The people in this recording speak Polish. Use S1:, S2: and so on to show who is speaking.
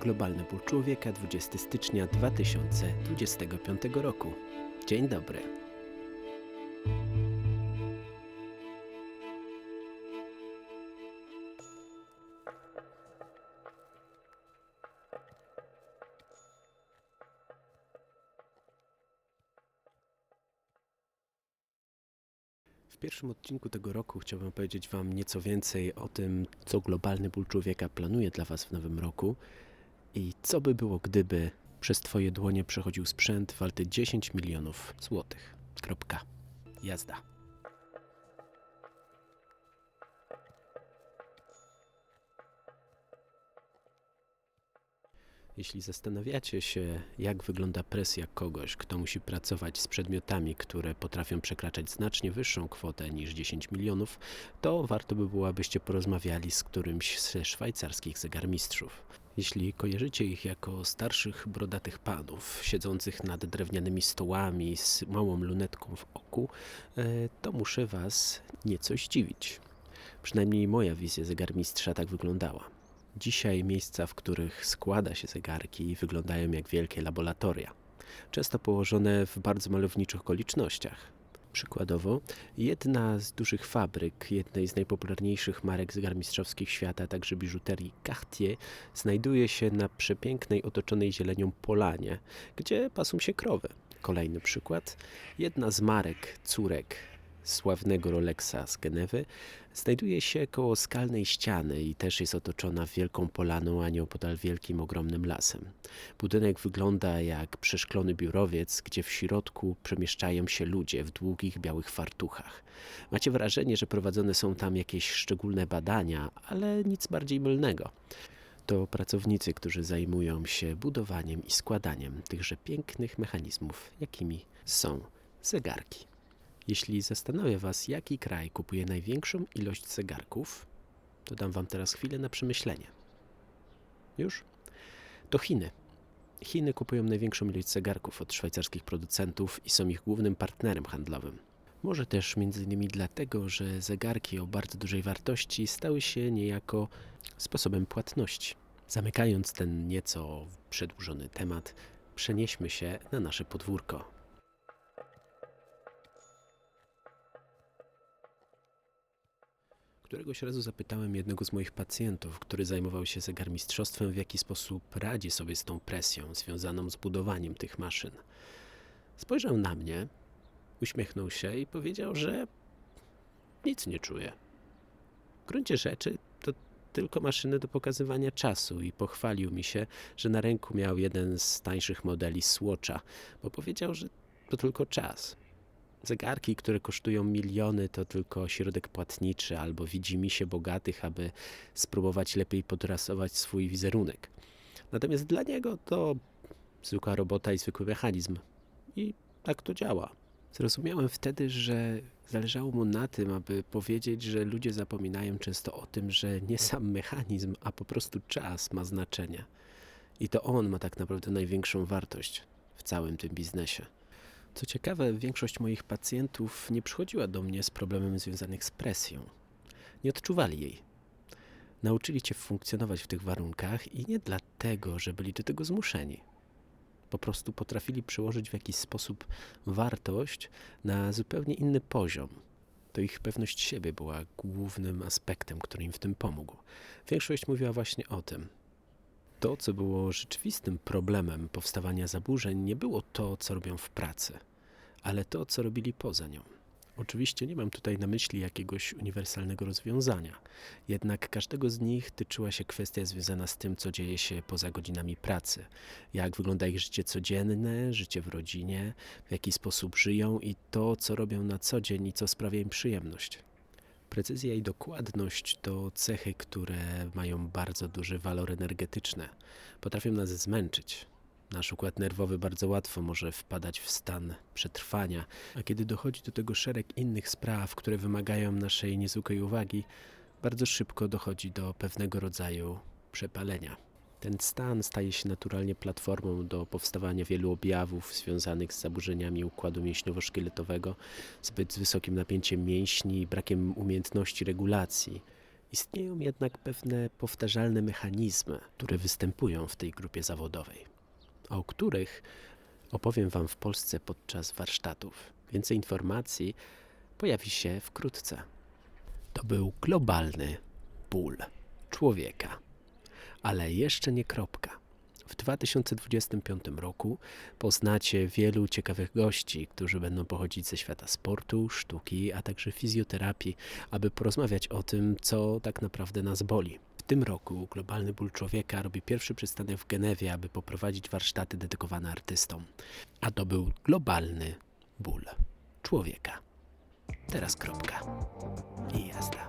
S1: Globalny ból człowieka 20 stycznia 2025 roku. Dzień dobry. W pierwszym odcinku tego roku chciałbym powiedzieć Wam nieco więcej o tym, co globalny ból człowieka planuje dla Was w nowym roku i co by było, gdyby przez Twoje dłonie przechodził sprzęt warty 10 milionów złotych. Kropka. Jazda. Jeśli zastanawiacie się, jak wygląda presja kogoś, kto musi pracować z przedmiotami, które potrafią przekraczać znacznie wyższą kwotę niż 10 milionów, to warto by było, abyście porozmawiali z którymś ze szwajcarskich zegarmistrzów. Jeśli kojarzycie ich jako starszych, brodatych panów, siedzących nad drewnianymi stołami z małą lunetką w oku, e, to muszę Was nieco zdziwić. Przynajmniej moja wizja zegarmistrza tak wyglądała. Dzisiaj miejsca, w których składa się zegarki, wyglądają jak wielkie laboratoria, często położone w bardzo malowniczych okolicznościach. Przykładowo, jedna z dużych fabryk, jednej z najpopularniejszych marek zegarmistrzowskich świata, także biżuterii Cartier, znajduje się na przepięknej, otoczonej zielenią polanie, gdzie pasą się krowy. Kolejny przykład, jedna z marek córek sławnego Rolexa z Genewy, znajduje się koło skalnej ściany i też jest otoczona wielką polaną, a nieopodal wielkim, ogromnym lasem. Budynek wygląda jak przeszklony biurowiec, gdzie w środku przemieszczają się ludzie w długich, białych fartuchach. Macie wrażenie, że prowadzone są tam jakieś szczególne badania, ale nic bardziej mylnego to pracownicy, którzy zajmują się budowaniem i składaniem tychże pięknych mechanizmów, jakimi są zegarki. Jeśli zastanawia Was, jaki kraj kupuje największą ilość zegarków, to dam Wam teraz chwilę na przemyślenie. Już? To Chiny. Chiny kupują największą ilość zegarków od szwajcarskich producentów i są ich głównym partnerem handlowym. Może też między innymi dlatego, że zegarki o bardzo dużej wartości stały się niejako sposobem płatności. Zamykając ten nieco przedłużony temat, przenieśmy się na nasze podwórko. Któregoś razu zapytałem jednego z moich pacjentów, który zajmował się zegarmistrzostwem, w jaki sposób radzi sobie z tą presją związaną z budowaniem tych maszyn. Spojrzał na mnie, uśmiechnął się i powiedział, że nic nie czuje. W gruncie rzeczy to tylko maszyny do pokazywania czasu i pochwalił mi się, że na ręku miał jeden z tańszych modeli Swatcha, bo powiedział, że to tylko czas. Zegarki, które kosztują miliony, to tylko środek płatniczy albo widzi mi się bogatych, aby spróbować lepiej podrasować swój wizerunek. Natomiast dla niego to zwykła robota i zwykły mechanizm. I tak to działa. Zrozumiałem wtedy, że zależało mu na tym, aby powiedzieć, że ludzie zapominają często o tym, że nie sam mechanizm, a po prostu czas ma znaczenie. I to on ma tak naprawdę największą wartość w całym tym biznesie. Co ciekawe, większość moich pacjentów nie przychodziła do mnie z problemem związanym z presją. Nie odczuwali jej. Nauczyli się funkcjonować w tych warunkach i nie dlatego, że byli do tego zmuszeni. Po prostu potrafili przełożyć w jakiś sposób wartość na zupełnie inny poziom. To ich pewność siebie była głównym aspektem, który im w tym pomógł. Większość mówiła właśnie o tym. To, co było rzeczywistym problemem powstawania zaburzeń, nie było to, co robią w pracy, ale to, co robili poza nią. Oczywiście nie mam tutaj na myśli jakiegoś uniwersalnego rozwiązania, jednak każdego z nich tyczyła się kwestia związana z tym, co dzieje się poza godzinami pracy, jak wygląda ich życie codzienne, życie w rodzinie, w jaki sposób żyją i to, co robią na co dzień i co sprawia im przyjemność. Precyzja i dokładność to cechy, które mają bardzo duży walor energetyczny. Potrafią nas zmęczyć. Nasz układ nerwowy bardzo łatwo może wpadać w stan przetrwania, a kiedy dochodzi do tego szereg innych spraw, które wymagają naszej niezwykłej uwagi, bardzo szybko dochodzi do pewnego rodzaju przepalenia. Ten stan staje się naturalnie platformą do powstawania wielu objawów związanych z zaburzeniami układu mięśniowo-szkieletowego, zbyt wysokim napięciem mięśni i brakiem umiejętności regulacji. Istnieją jednak pewne powtarzalne mechanizmy, które występują w tej grupie zawodowej, o których opowiem Wam w Polsce podczas warsztatów. Więcej informacji pojawi się wkrótce. To był globalny ból człowieka, ale jeszcze nie kropka. W 2025 roku poznacie wielu ciekawych gości, którzy będą pochodzić ze świata sportu, sztuki, a także fizjoterapii, aby porozmawiać o tym, co tak naprawdę nas boli. W tym roku Globalny Ból Człowieka robi pierwszy przystanek w Genewie, aby poprowadzić warsztaty dedykowane artystom. A to był globalny ból człowieka. Teraz kropka. I jazda.